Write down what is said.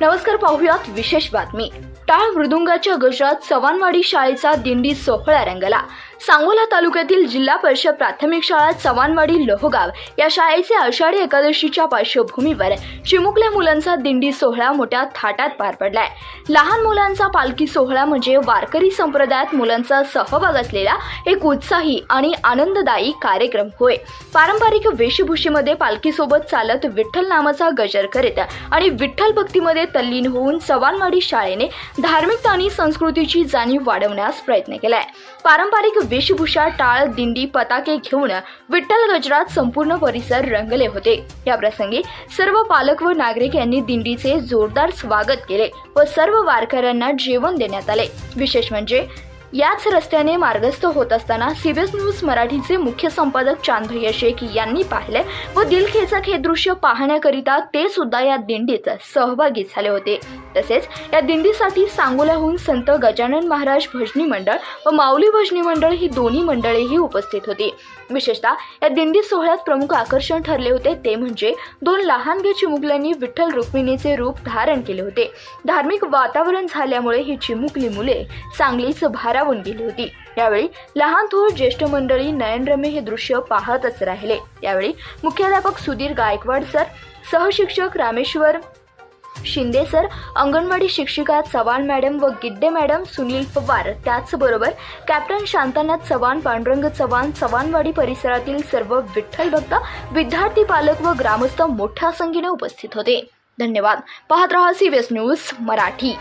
नमस्कार पाहूयात विशेष बातमी. टाळ मृदुंगाच्या गजरात चव्हाणवाडी शाळेचा दिंडी सोहळा रंगला. सांगोला तालुक्यातील जिल्हा परिषद प्राथमिक शाळा चव्हाणवाडी लोहगाव या शाळेचे आषाढी एकादशीच्या पार्श्वभूमीवर चिमुकल्या मुलांचा दिंडी सोहळा मोठ्या थाटात पार पडलाय. लहान मुलांचा पालखी सोहळा म्हणजे वारकरी संप्रदायात मुलांचा सहभाग असलेला एक उत्साही आणि आनंददायी कार्यक्रम होय. पारंपरिक वेशभूषेमध्ये पालखीसोबत चालत विठ्ठल नामाचा गजर करीत आणि विठ्ठल भक्तीमध्ये तल्लीन होऊन चव्हाणवाडी शाळेने धार्मिकता आणि संस्कृतीची जाणीव वाढवण्यास प्रयत्न केलाय. पारंपरिक वेशभूषा टाळ दिंडी पताके घेऊन विठ्ठल गजरात संपूर्ण परिसर रंगले होते. या प्रसंगी सर्व पालक व नागरिक यांनी दिंडीचे जोरदार स्वागत केले व सर्व वारकऱ्यांना जेवण देण्यात आले. विशेष म्हणजे याच रस्त्याने मार्गस्थ होत असताना सीबीएस न्यूज मराठीचे मुख्य संपादक चांदय्य शेख यांनी पाहिले व दिलखेचक हे दृश्य पाहण्याकरिता ते सुद्धा या दिंडीत सहभागी झाले होते. तसेच या दिंडीसाठी सांगोल्याहून संत गजानन महाराज भजनी मंडळ व माऊली भजनी मंडळ ही दोन्ही मंडळेही उपस्थित होती. विशेषतः या दिंडी सोहळ्यात प्रमुख आकर्षण ठरले होते ते म्हणजे दोन लहानगे चिमुकल्यांनी विठ्ठल रुक्मिणीचे रूप धारण केले होते. धार्मिक वातावरण झाल्यामुळे ही चिमुकली मुले चांगलीच भारावून गेली होती. यावेळी लहान थोर ज्येष्ठ मंडळी नयनरम्य हे दृश्य पाहतच राहिले. यावेळी मुख्याध्यापक सुधीर गायकवाड सर सहशिक्षक रामेश्वर शिंदे सर अंगणवाडी शिक्षिका चव्हाण मॅडम व गिड्डे मॅडम सुनील पवार. त्याचबरोबर कॅप्टन शांतानाथ चव्हाण पांडुरंग चव्हाण चव्हाणवाडी परिसरातील सर्व विठ्ठल भक्त विद्यार्थी पालक व ग्रामस्थ मोठ्या संख्येने उपस्थित होते. धन्यवाद. पाहत रहा सीबीएस न्यूज मराठी.